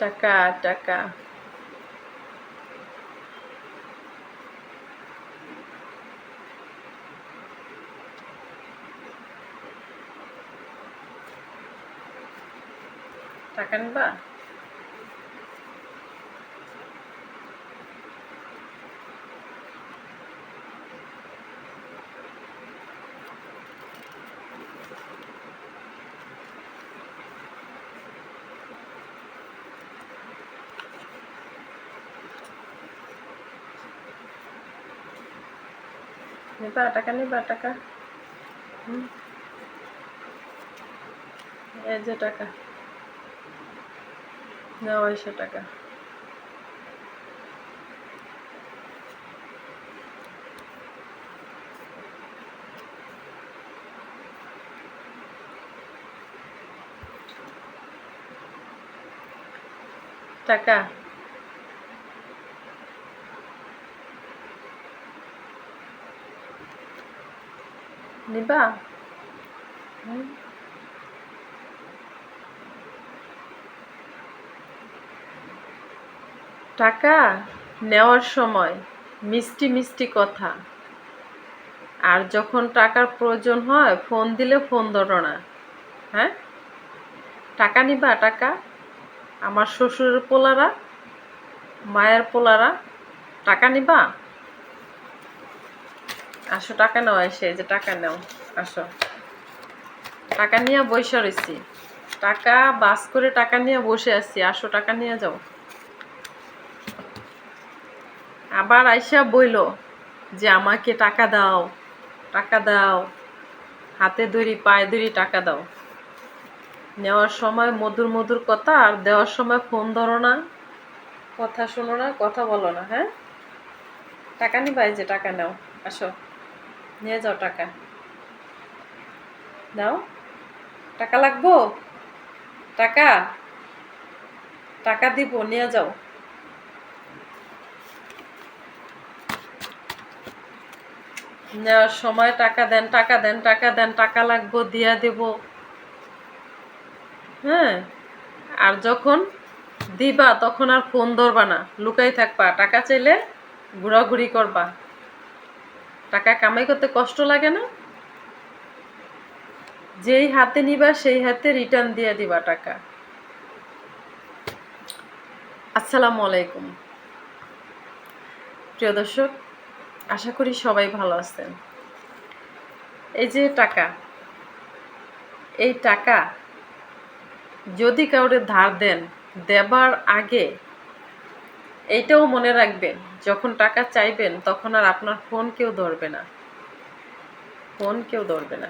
টাকা টাকা টাকা নিবা নিবা টাকা নিবা টাকা এই যে টাকা এসে টাকা টাকা নিবা। টাকা নেওয়ার সময় মিষ্টি মিষ্টি কথা। আর যখন টাকার প্রয়োজন হয়, ফোন দিলে ফোন ধরো না। হ্যাঁ? টাকা নিবা, টাকা। আমার শ্বশুরের পোলারা, মায়ের পোলারা, টাকা নিবা? আসো, টাকা নাও এসে যে টাকা নাও, আসো। টাকা নিয়ে বসে রয়েছি টাকা বাস করে টাকা নিয়ে বসে আছি, আসো, টাকা নিয়ে যাও। আবার আইসা বইল যে আমাকে টাকা দাও টাকা দাও, হাতে ধরি পায়ে ধরি টাকা দাও। নেওয়ার সময় মধুর মধুর কথা, আর দেওয়ার সময় ফোন ধরো না, কথা শোনো না, কথা বলো না হ্যাঁ? টাকা নিবা এই যে, টাকা নাও, আসো। নিয়ে যাও টাকা। নাও টাকা লাগবো? টাকা? টাকা দিব, নিয়ে যাও। নেওয়ার সময় টাকা দেন টাকা দেন টাকা দেন, টাকা লাগবো, দিয়া দেব। হ্যাঁ? আর যখন দিবা, তখন আর ফোন ধরবা না। লুকাই থাকবা। টাকা চাইলে ঘোরাঘুরি করবা। টাকা কামাই করতে কষ্ট লাগে না? যেই হাতে নিবা, সেই হাতে রিটার্ন দিয়ে দিবা টাকা। আসসালামু আলাইকুম। প্রিয় দর্শক, আশা করি সবাই ভালো আছেন। এই যে টাকা, এই টাকা যদি কাউরে ধার দেন, দেবার আগে এইটাও মনে রাখবেন, যখন টাকা চাইবেন তখন আর আপনার ফোন কেউ ধরবে না। ফোন কেউ ধরবে না।